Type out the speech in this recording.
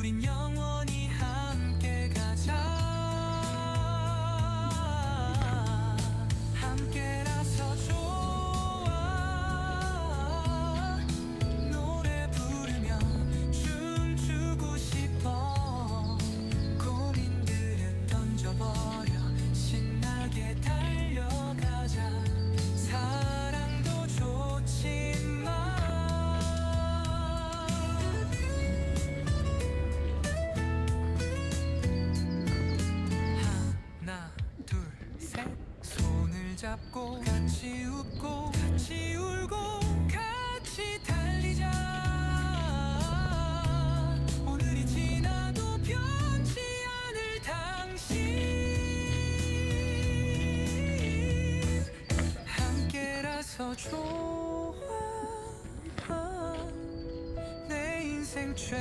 കുരിഞ്ഞാ 잡고 같이 웃고 같이 울고 같이 달리자. 오늘이 지나도 변치 않을 당신. 함께라서 좋아. 내 인생 최